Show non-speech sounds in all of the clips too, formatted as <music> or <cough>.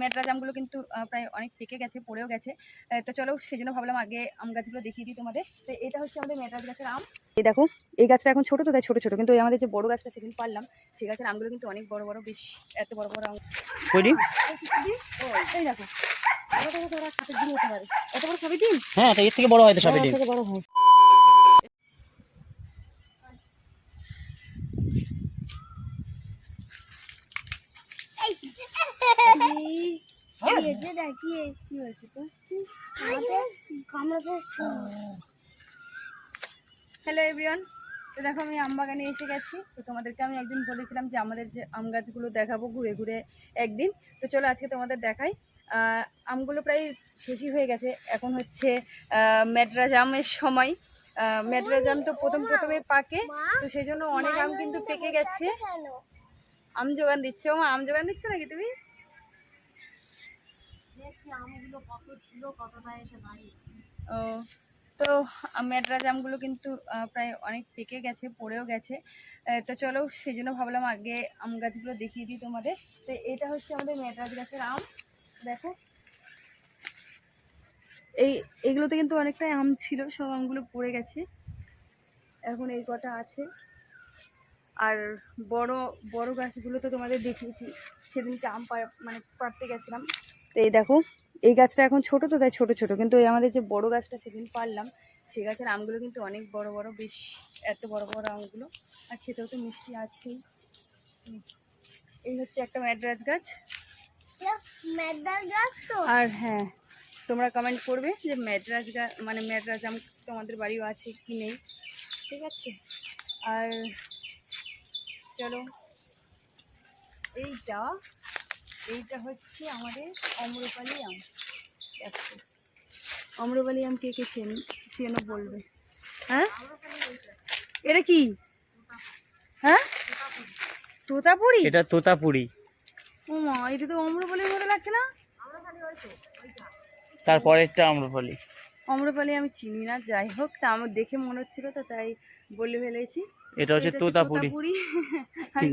মেটরা জামগুলো কিন্তু প্রায় অনেক পেকে গেছে পড়েও গেছে। তো চলো সেই জন্য ভাবলাম আগে আম গাছগুলো দেখিয়ে দিই তোমাদের। তো এটা হচ্ছে আমাদের মেটরাজ গাছের আম। এই দেখো এই গাছটা এখন ছোট তো তাই ছোট ছোট। কিন্তু আমাদের যে বড় গাছটা সেদিন পারলাম সেই গাছের আমগুলো কিন্তু অনেক বড় বড় বেশ এত বড় বড় আম। এই দেখো। বড় সাপের ডিম হতে পারে। এত বড় সাপের ডিম? হ্যাঁ এর থেকে বড় হয়তো সবের ডিম। থেকে বড় হয়। হ্যালো এভরিওয়ান তো দেখো আমি আম বাগানে এসে গেছি। তো তোমাদেরকে আমি একদিন বলেছিলাম যে আমাদের যে আম গাছগুলো দেখাবো ঘুরে ঘুরে একদিন। তো চলো আজকে তোমাদের দেখাই। আমগুলো প্রায় শেষই হয়ে গেছে। এখন হচ্ছে আহ, আমের সময়। আহ, আম তো প্রথম প্রথমে পাকে। তো সেই জন্য অনেক আম কিন্তু পেকে গেছে। আম যোগান দিচ্ছে? ও আম যোগান দিচ্ছ নাকি তুমি? ও, তো মেডরা জামগুলো কিন্তু প্রায় অনেক পেকে গেছে, পড়েও গেছে। তো চলো সেই জন্য ভাবলাম আগে আম গাছগুলো দেখিয়ে দিই তোমাদের। তো এটা হচ্ছে আমাদের মেডরাজ গাছের আম, দেখো। এই, এগুলোতে কিন্তু অনেকটাই আম ছিল, সব আমগুলো পড়ে গেছে। এখন এই কটা আছে। আর বড় বড় গাছগুলো তো তোমাদের দেখিয়েছি, সেদিনকে আম মানে পাড়তে গেছিলাম। তো এই দেখো এই গাছটা এখন ছোট তো, তাই ছোট ছোট। কিন্তু এই আমাদের যে বড় গাছটা সেদিন পারলাম, সেই গাছের আমগুলো কিন্তু অনেক বড় বড়, বেশ এত বড় বড় আমগুলো। আর খেতেও তো মিষ্টি আছেই। এই হচ্ছে একটা ম্যাডরাজ গাছ। আর হ্যাঁ তোমরা কমেন্ট করবে যে ম্যাডরাজ গাছ মানে ম্যাডরাজ আম তোমাদের বাড়িও আছে কি নেই। ঠিক আছে? আর চলো, এইটা এইটা হচ্ছে আমাদের অম্রপালি আম। দেখো। অম্রপালি আম কে কে চেন চেনো বলবে? হ্যাঁ? এটা কি? হ্যাঁ? তোতাপুরি? এটা তোতাপুরি। ও মা এটা তো অম্রপালির মতো লাগছে না? তারপরেরটা আম্রপালি অম্রপালি। আমি চিনি না যাই হোক তা আমার দেখে মনে হচ্ছিল তো তাই বলে ফেলেছি। এটা হচ্ছে তোতাপুরি।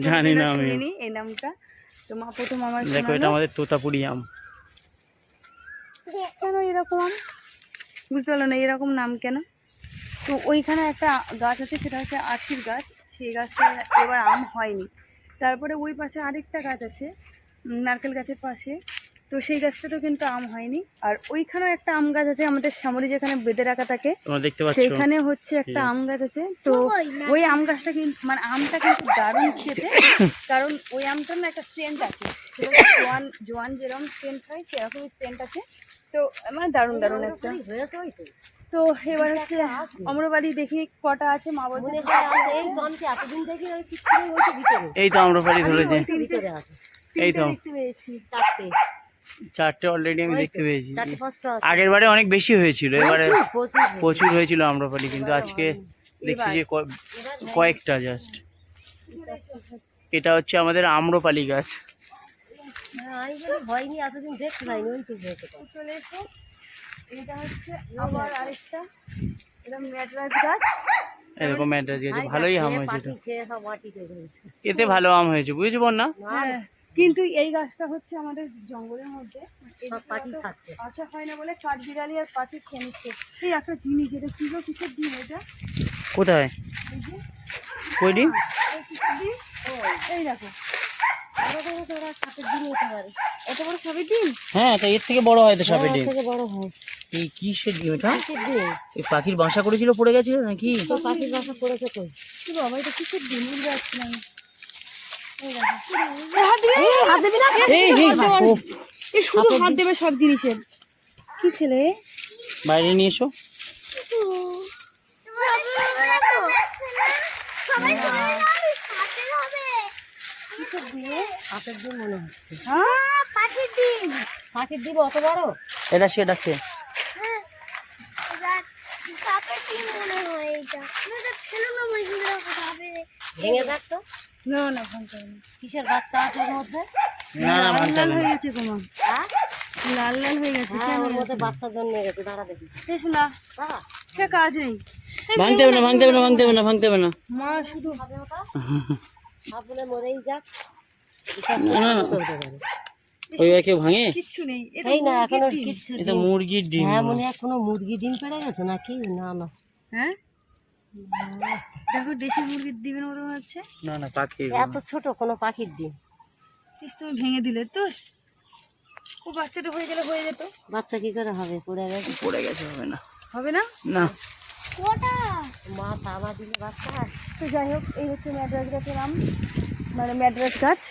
জানি না। শুনিনি এই নামটা। তো মা প্রথম আমার দেখো এটা আমাদের তোতাপুরি আম। কেন এরকম আম? বুঝতে পারল না এরকম নাম কেন? তো ওইখানে একটা গাছ আছে সেটা হচ্ছে আখির গাছ। সেই গাছটা এবার আম হয়নি। তারপরে ওই পাশে আরেকটা গাছ আছে নারকেল গাছের পাশে। তো সেই গাছটাতেও কিন্তু আম হয়নি। আর ওইখানেও একটা আম গাছ আছে আমাদের সামনে যেখানে বেঁধে রাখা থাকে তোমরা দেখতে পাচ্ছ। সেইখানে হচ্ছে একটা আম গাছ আছে। তো ওই আম গাছটা কিন্তু মানে আমটা কিন্তু দারুণ খেতে কারণ ওই আমটার না একটা সেন্ট আছে। জোয়ান জোয়ান যেরকম সেন্ট হয় সেরকমই সেন্ট আছে। তো মানে দারুণ দারুণ একটা। তো। এবার হচ্ছে অমরবাড়ি দেখি কটা আছে মা বলছে এই তো আম্রপালি ধরেছে। এই তো। দেখতে পেয়েছি। চারটে। অলরেডি আমি দেখতে পেয়েছি। আগের বারে অনেক বেশি হয়েছিল এবারে প্রচুর হয়েছিল। আম্রপালি কিন্তু আজকে দেখছি যে ক- কয়েকটা জাস্ট এটা হচ্ছে আমাদের আম্রপালি গাছ। তো চলে এসো। এটা হচ্ছে আবার আরেকটা। এটা ম্যাডরাজ গাছ। এরকম ম্যাড্রাস গেছে ভালোই আম হয়েছে এতে ভালো আম হয়েছে বুঝেছ বন্যা? হ্যাঁ, কিন্তু এই গাছটা হচ্ছে আমাদের জঙ্গলের মধ্যে। অত আসা হয় না বলে কাঠবিড়ালি আর পাখি খেয়ে নিচ্ছে এই একটা জিনিস এটা কি গো কিসের ডিম এটা? কোথায়? কই ডিম? এই দেখো। হ্যাঁ তো এর থেকে বড় হয়তো সাপের ডিম। থেকে বড় হয়। এই এই পাখির বাসা করেছিল পড়ে গেছে নাকি? পাখির বাসা পড়েছে তো কি বাবা এটা কিসের ডিম? হাত দিবি না এই এই ও, এ শুধু হাত দেবে সব জিনিসের। কি ছেলে? বাইরে নিয়ে এসো। এটা সে ডাকছে ভেঙে থাকতো না না ভাঙতে হবে কিসের বাচ্চা আছে ওর মধ্যে? না না লাল ভাঙতে লাল হয়ে গেছে তোমার লাল লাল হয়ে গেছে কেন ওর মধ্যে বাচ্চা জন্মে গেছে দাঁড়া দেখি। বেশ না সে কাজ নেই। ভাঙতে হবে না ভাঙতে হবে না ভাঙতে হবে না ভাঙতে হবে না। মা শুধু <laughs> না, না, না। ওই কেউ ভাঙে? কিচ্ছু নেই এই না মুরগির ডিম। কিচ্ছু এটা মুরগির ডিম হ্যাঁ মনে হয় কোনো মুরগি ডিম পেড়ে গেছে নাকি? না না। হ্যাঁ? দেখো দেশি মুরগির ডিমের মতো হচ্ছে। না না পাখি এত ছোট কোনো পাখির ডিম। পিস তুমি ভেঙে দিলে তো ও বাচ্চাটা হয়ে গেলে হয়ে যেত। বাচ্চা কি করে হবে? পড়ে গেছে? পড়ে গেছে হবে না। হবে না? না। মা তামা দিলে বাচ্চা। তো যাই হোক এই হচ্ছে ম্যাড্রাস গাছের আম মানে ম্যাড্রাস গাছ।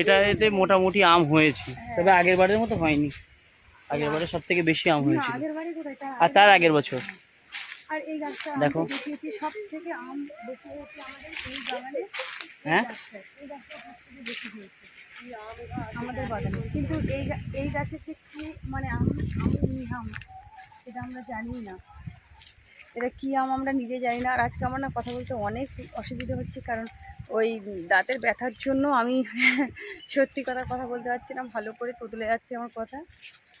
এটা এতে মোটামুটি আম হয়েছে। তবে আগের বারের মতো হয়নি। আগের বারে সব থেকে বেশি আম হয়েছিল। আর তার আগের বছর। আর এই গাছটা দেখো। দেখো সব থেকে আম বেশি হয়েছে আমাদের এই বাগানে। হ্যাঁ? এই গাছটা সব থেকে বেশি হয়েছে। আমাদের বাগানে। কিন্তু এই এই গাছের যে কি মানে আম এটা আমরা জানি না। এটা কি আম আমরা নিজে জানি না। আর আজকে আমার না কথা বলতে অনেক অসুবিধা হচ্ছে কারণ ওই দাঁতের ব্যথার জন্য আমি <laughs> সত্যি কথা কথা বলতে পারছি না। ভালো করে তোতলে যাচ্ছে আমার কথা।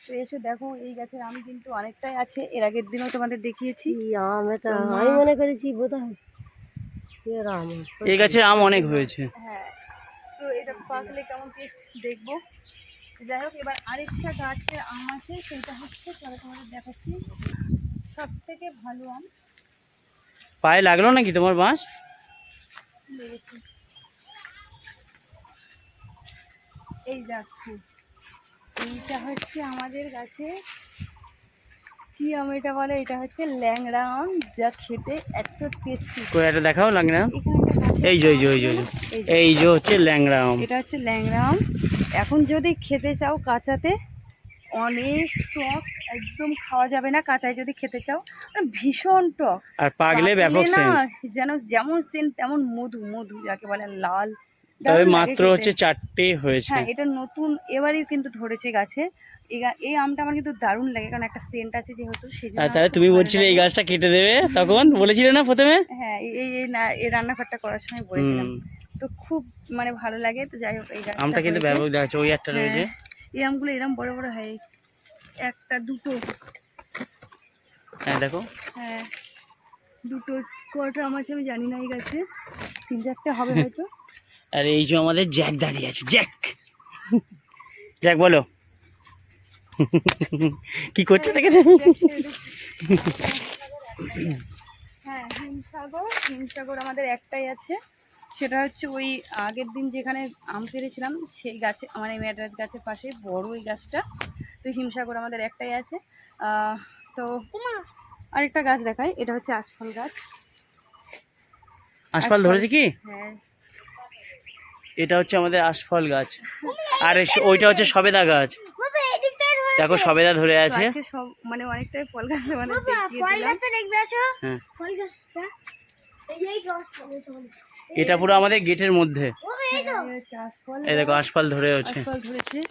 তো এসে দেখো এই গাছের আম কিন্তু অনেকটাই আছে। এর আগের দিনও তোমাদের দেখিয়েছি। আম এটা? আমি মনে করেছি বোধ হয় আম। এই গাছের আম অনেক হয়েছে। হ্যাঁ তো এটা পাকলে কেমন টেস্ট দেখব? যাই হোক এবার আরেকটা গাছের আম আছে সেটা হচ্ছে চলো তোমাদের দেখাচ্ছি সব থেকে ভালো আম। পায়ে লাগল নাকি তোমার বাঁশ? লেগেছে। এই দেখো এইটা হচ্ছে আমাদের গাছে। কি আম এটা বলে? এটা হচ্ছে ল্যাংড়া আম যা খেতে এত টেস্টি কই একটা দেখাও গাছের এই যে এই যে এই যে এই যে। হচ্ছে ল্যাংড়া আম। এটা হচ্ছে ল্যাংড়া আম। এখন যদি খেতে চাও কাঁচাতে অনেক টক একদম খাওয়া যাবে না কাঁচায় যদি খেতে চাও। ভীষণ টক। আর পাগলে ব্যাপক যেন যেমন সেন্ট তেমন মধু মধু যাকে বলে লাল তবে মাত্র হচ্ছে চারটে হয়েছে। হ্যাঁ এটা নতুন এবারই কিন্তু ধরেছে গাছে। এই আমটা আমার কিন্তু দারুণ লাগে কারণ একটা সেন্ট আছে যেহেতু সেই জন্য তাহলে তুমি বলছিলে এই গাছটা কেটে দেবে তখন? বলেছিলে না প্রথমে? হ্যাঁ এই- এই রান্নাঘরটা করার সময় বলেছিলাম। তো খুব মানে ভালো লাগে তো যাই হোক এই গাছটা আমটা কিন্তু ব্যাপক দেখাচ্ছে ওই একটা রয়েছে। হ্যাঁ, এই আমগুলো এরম বড় বড় হয়। একটা দুটো। হ্যাঁ দেখো। হ্যাঁ দুটো কটা আম আছে আমি জানি না এই গাছে। তিন চারটে হবে <laughs> হয়তো। আর এই যে আমাদের জ্যাক দাঁড়িয়ে আছে জ্যাক। জ্যাক বলো। কি করছে দেখেছ হ্যাঁ হিমসাগর হিমসাগর আমাদের একটাই আছে। সেটা হচ্ছে ওই আগের দিন যেখানে আম পেরেছিলাম সেই গাছে মানে ম্যাডরাজ গাছের পাশে বড় ওই গাছটা। তো হিমসাগর আমাদের একটাই আছে। তো আরেকটা গাছ দেখাই এটা হচ্ছে আশফল গাছ। আশফল ধরেছে কি? হ্যাঁ। এটা হচ্ছে আমাদের আশফল গাছ। আর এস- ওইটা হচ্ছে সবেদা গাছ। দেখো সবেদা ধরে আছে। সব মানে অনেকটাই ফল গাছ মানে হ্যাঁ। এটা পুরো আমাদের গেটের মধ্যে। এই দেখো আশফল ধরে আছে আশফল ধরেছে।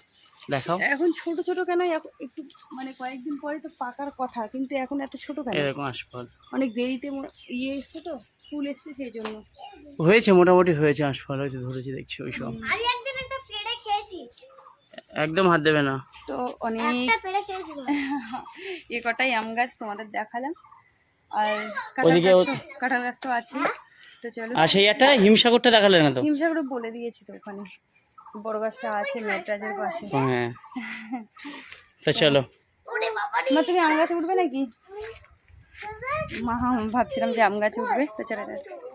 দেখাও। এখন ছোট ছোট কেন? এখন একটু মানে কয়েকদিন পরে তো পাকার কথা কিন্তু এখন এত ছোট কেন? এরকম আশফল। অনেক দেরিতে ইয়ে এসছে তো? ফুল এসছে সেই জন্য। হয়েছে মোটামুটি হয়েছে আশফল হয়তো ধরেছি দেখছি ওই সব। আমি একদিন একটা পেড়ে খেয়েছি। একদম হাত দেবে না। তো অনেক পেড়ে খেয়েছি <laughs> এ কটাই আম গাছ তোমাদের দেখালাম। আর কাঁঠাল ওদিকে গাছ তো- কাঁঠাল গাছ তো আছে। তো চলো। আর সেই একটা হিমসাগরটা দেখালে না তো? হিমসাগরও বলে দিয়েছি তো ওখানে। বড় গাছটা আছে মেটরাজের পাশে। হ্যাঁ। তো চলো। ওরে মা তুমি আম গাছে উঠবে নাকি? মা ভাবছিলাম যে আম গাছে উঠবে তো চলে যাবে